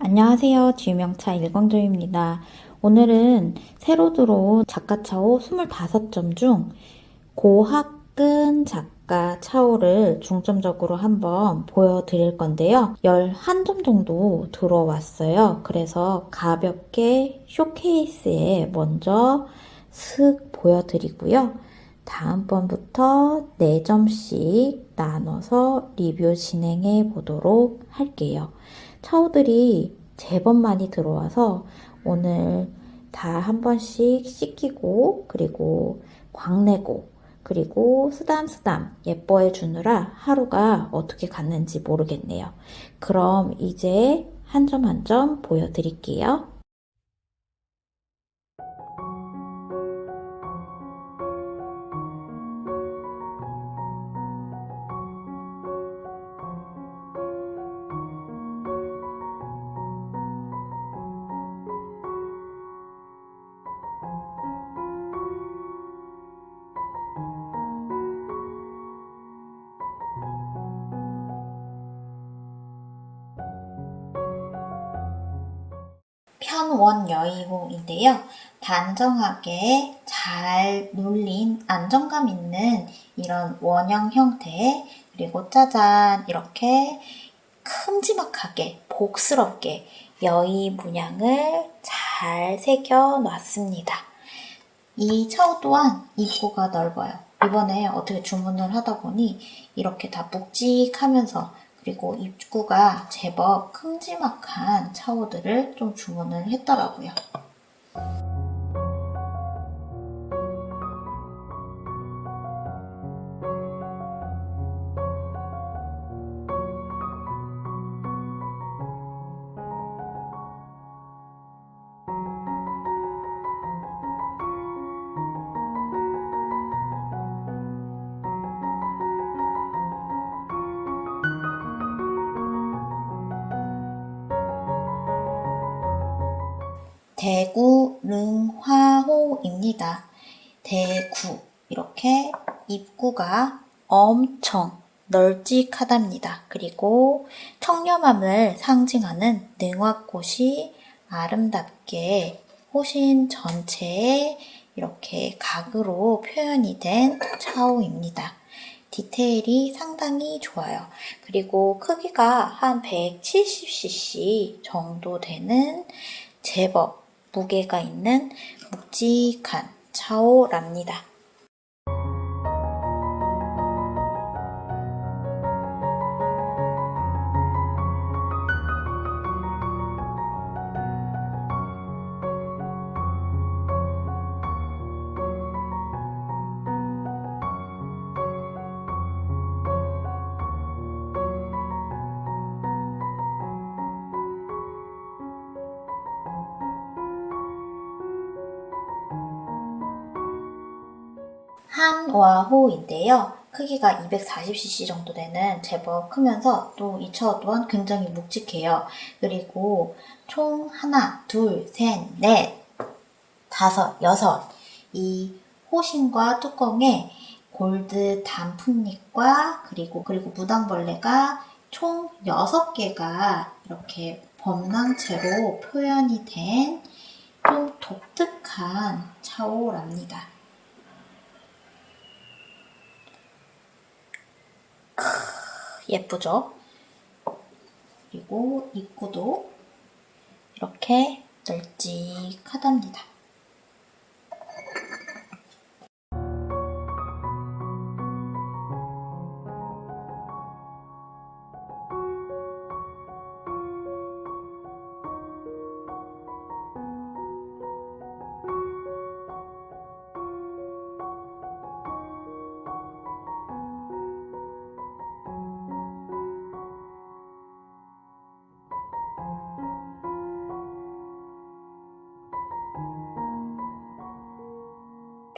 안녕하세요. 지유명차 일광조입니다. 오늘은 새로 들어온 작가 차호 25점 중 고학근 작가 차호를 중점적으로 한번 보여드릴 건데요. 11점 정도 들어왔어요. 그래서 가볍게 쇼케이스에 먼저 슥 보여드리고요. 다음번부터 4점씩 나눠서 리뷰 진행해 보도록 할게요. 차오들이 제법 많이 들어와서 오늘 다 한 번씩 씻기고 그리고 광내고 그리고 쓰담쓰담 예뻐해 주느라 하루가 어떻게 갔는지 모르겠네요. 그럼 이제 한 점 한 점 보여드릴게요. 편원 여의봉인데요. 단정하게 잘 눌린 안정감 있는 이런 원형 형태 그리고 짜잔 이렇게 큼지막하게 복스럽게 여의 문양을 잘 새겨 놨습니다. 이 차오 또한 입구가 넓어요. 이번에 어떻게 주문을 하다 보니 이렇게 다 묵직하면서 그리고 입구가 제법 큼지막한 차오들을 좀 주문을 했더라고요. 대구 릉화호입니다. 대구 이렇게 입구가 엄청 널찍하답니다. 그리고 청렴함을 상징하는 능화꽃이 아름답게 호신 전체에 이렇게 각으로 표현이 된 차오입니다. 디테일이 상당히 좋아요. 그리고 크기가 한 170cc 정도 되는 제법 무게가 있는 묵직한 차오랍니다. 한와호인데요. 크기가 240cc 정도 되는 제법 크면서 또 이 차오 또한 굉장히 묵직해요. 그리고 총 하나, 둘, 셋, 넷, 다섯, 여섯 이 호신과 뚜껑에 골드 단풍잎과 그리고 그리고 무당벌레가 총 6개가 이렇게 범랑채로 표현이 된 좀 독특한 차오랍니다. 예쁘죠? 그리고 입구도 이렇게 널찍하답니다.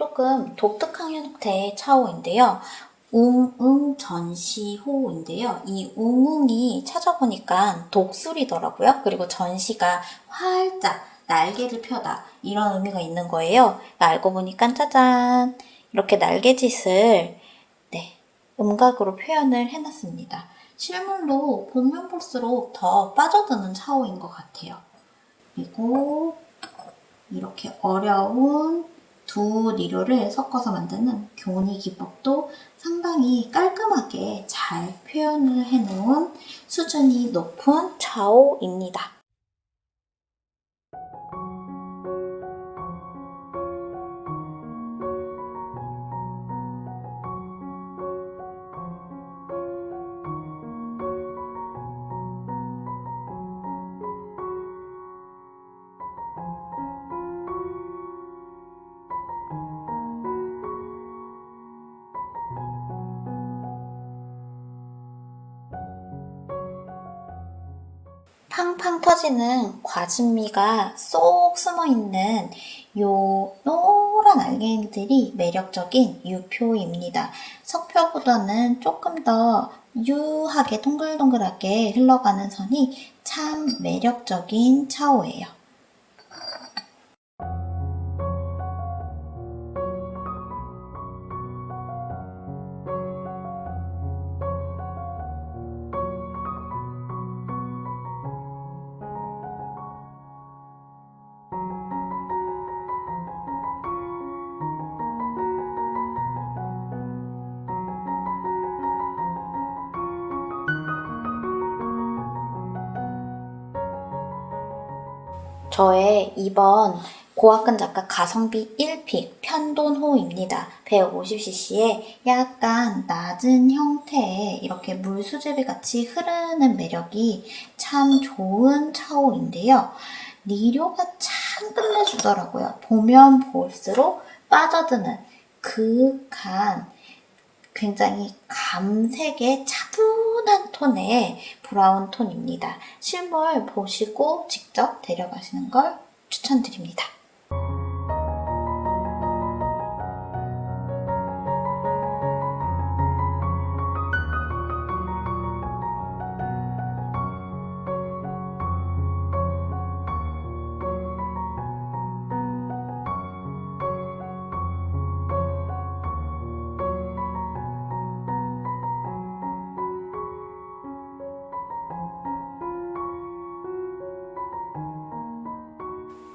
조금 독특한 형태의 차오인데요. 웅웅 전시호인데요. 이 웅웅이 찾아보니까 독수리더라고요. 그리고 전시가 활짝 날개를 펴다 이런 의미가 있는 거예요. 알고 보니까 짜잔 이렇게 날개짓을 네 음각으로 표현을 해놨습니다. 실물로 보면 볼수록 더 빠져드는 차오인 것 같아요. 그리고 이렇게 어려운 두 니료를 섞어서 만드는 교니 기법도 상당히 깔끔하게 잘 표현을 해놓은 수준이 높은 좌오입니다. 팡팡 터지는 과즙미가 쏙 숨어 있는 요 노란 알갱이들이 매력적인 유표입니다. 석표보다는 조금 더 유하게 동글동글하게 흘러가는 선이 참 매력적인 차오예요. 저의 이번 고학근 작가 가성비 1픽 편돈호입니다. 150cc에 약간 낮은 형태의 이렇게 물 수제비 같이 흐르는 매력이 참 좋은 차오인데요. 니료가 참 끝내주더라고요. 보면 볼수록 빠져드는 그윽한 굉장히 감색의 차분한 톤의 브라운 톤입니다. 실물 보시고 직접 데려가시는 걸 추천드립니다.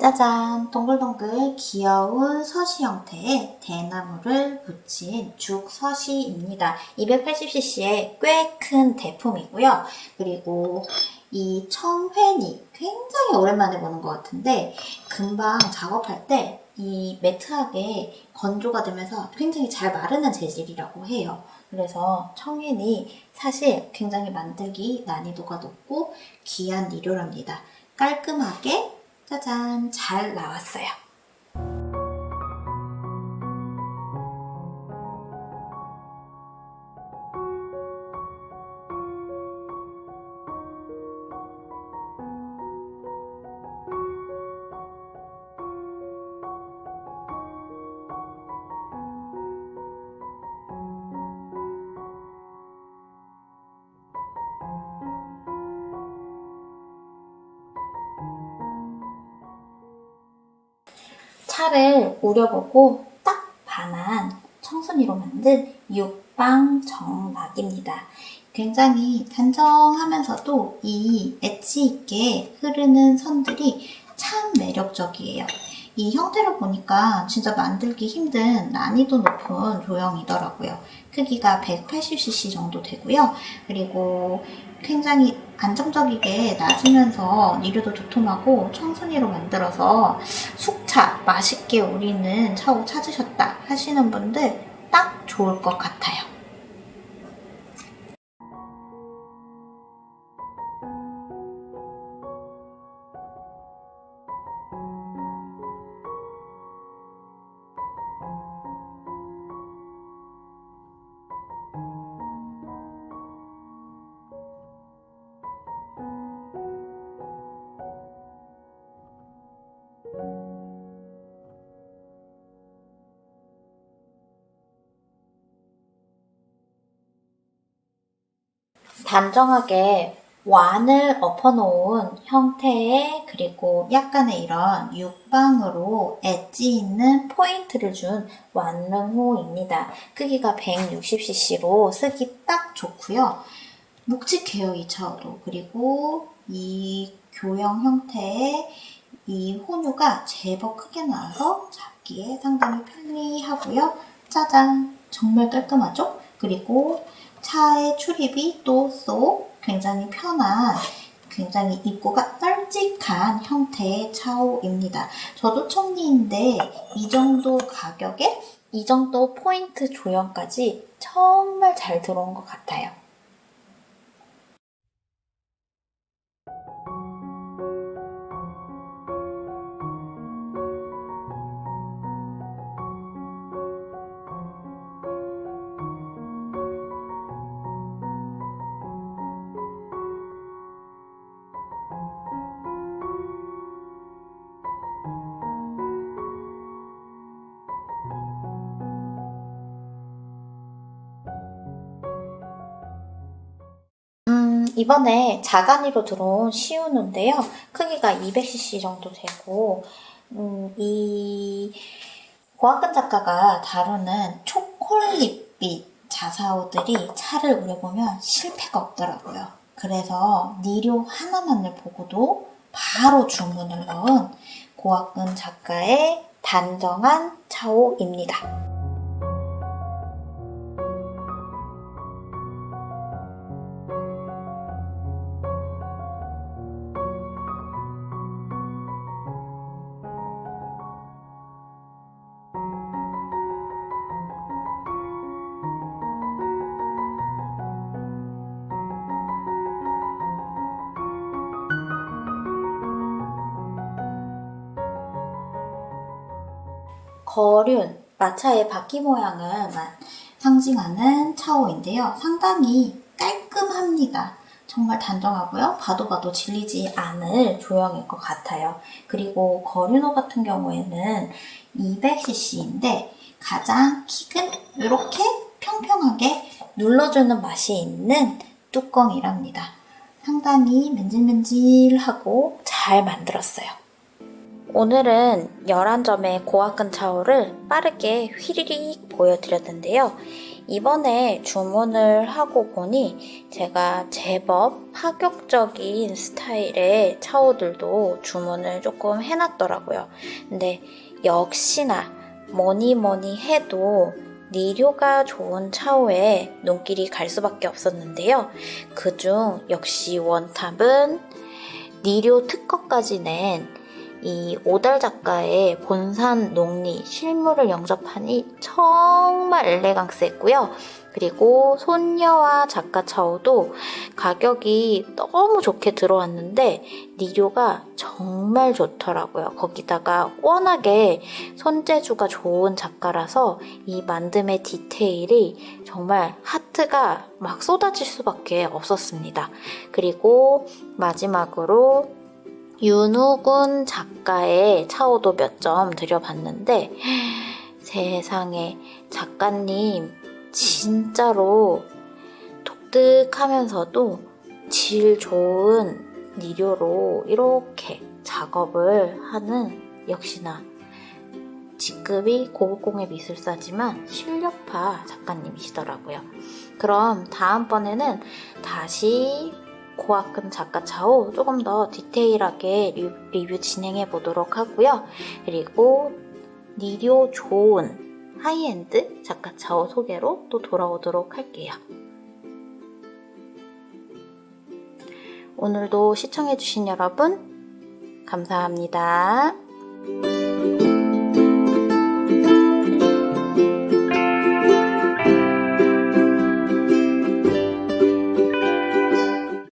짜잔! 동글동글 귀여운 서시 형태의 대나무를 붙인 죽서시입니다. 280cc의 꽤 큰 대품이고요. 그리고 이 청회니 굉장히 오랜만에 보는 것 같은데 금방 작업할 때 이 매트하게 건조가 되면서 굉장히 잘 마르는 재질이라고 해요. 그래서 청회니 사실 굉장히 만들기 난이도가 높고 귀한 니료랍니다. 깔끔하게 짜잔 잘 나왔어요. 차를 우려보고 딱 반한 청순이로 만든 육방 정락입니다. 굉장히 단정하면서도 이 엣지 있게 흐르는 선들이 참 매력적이에요. 이 형태를 보니까 진짜 만들기 힘든 난이도 높은 조형이더라고요. 크기가 180cc 정도 되고요. 그리고 굉장히 안정적이게 낮으면서 니류도 도톰하고 청순이로 만들어서 숙차 맛있게 우리는 차오 찾으셨다 하시는 분들 딱 좋을 것 같아요. 단정하게 완을 엎어놓은 형태의 그리고 약간의 이런 육방으로 엣지 있는 포인트를 준 완릉호입니다. 크기가 160cc로 쓰기 딱 좋고요. 묵직해요, 이 차오도. 그리고 이 교형 형태의 이 혼유가 제법 크게 나와서 잡기에 상당히 편리하고요. 짜잔! 정말 깔끔하죠? 그리고 차의 출입이 또쏙 굉장히 편한 굉장히 입구가 널찍한 형태의 차오입니다. 저도 청리인데 이 정도 가격에 이 정도 포인트 조형까지 정말 잘 들어온 것 같아요. 이번에 자간이로 들어온 시우누인데요. 크기가 200cc 정도 되고, 음, 이 고학근 작가가 다루는 초콜릿빛 자사오들이 차를 우려보면 실패가 없더라고요. 그래서 니료 하나만을 보고도 바로 주문을 넣은 고학근 작가의 단정한 차오입니다. 거륜, 마차의 바퀴 모양을 마- 상징하는 차오인데요. 상당히 깔끔합니다. 정말 단정하고요. 봐도 봐도 질리지 않을 조형일 것 같아요. 그리고 거륜호 같은 경우에는 200cc인데 가장 킥은 이렇게 평평하게 눌러주는 맛이 있는 뚜껑이랍니다. 상당히 맨질맨질하고 잘 만들었어요. 오늘은 11점의 고학근 차오를 빠르게 휘리릭 보여드렸는데요. 이번에 주문을 하고 보니 제가 제법 파격적인 스타일의 차오들도 주문을 조금 해놨더라고요. 근데 역시나 뭐니 뭐니 해도 니료가 좋은 차오에 눈길이 갈 수밖에 없었는데요. 그중 역시 원탑은 니료 특허까지 낸 이 오달 작가의 본산 농리 실물을 영접하니 정말 엘레강스했고요. 그리고 손녀와 작가 차오도 가격이 너무 좋게 들어왔는데 니료가 정말 좋더라고요. 거기다가 워낙에 손재주가 좋은 작가라서 이 만듦의 디테일이 정말 하트가 막 쏟아질 수밖에 없었습니다. 그리고 마지막으로 윤우군 작가의 차오도 몇 점 드려봤는데 세상에 작가님 진짜로 독특하면서도 질 좋은 니료로 이렇게 작업을 하는 역시나 직급이 고급공예 미술사지만 실력파 작가님이시더라고요. 그럼 다음번에는 다시 고학근 작가 차오 조금 더 디테일하게 리- 리뷰 진행해 보도록 하고요. 그리고 니료 좋은 하이엔드 작가 차오 소개로 또 돌아오도록 할게요. 오늘도 시청해주신 여러분, 감사합니다.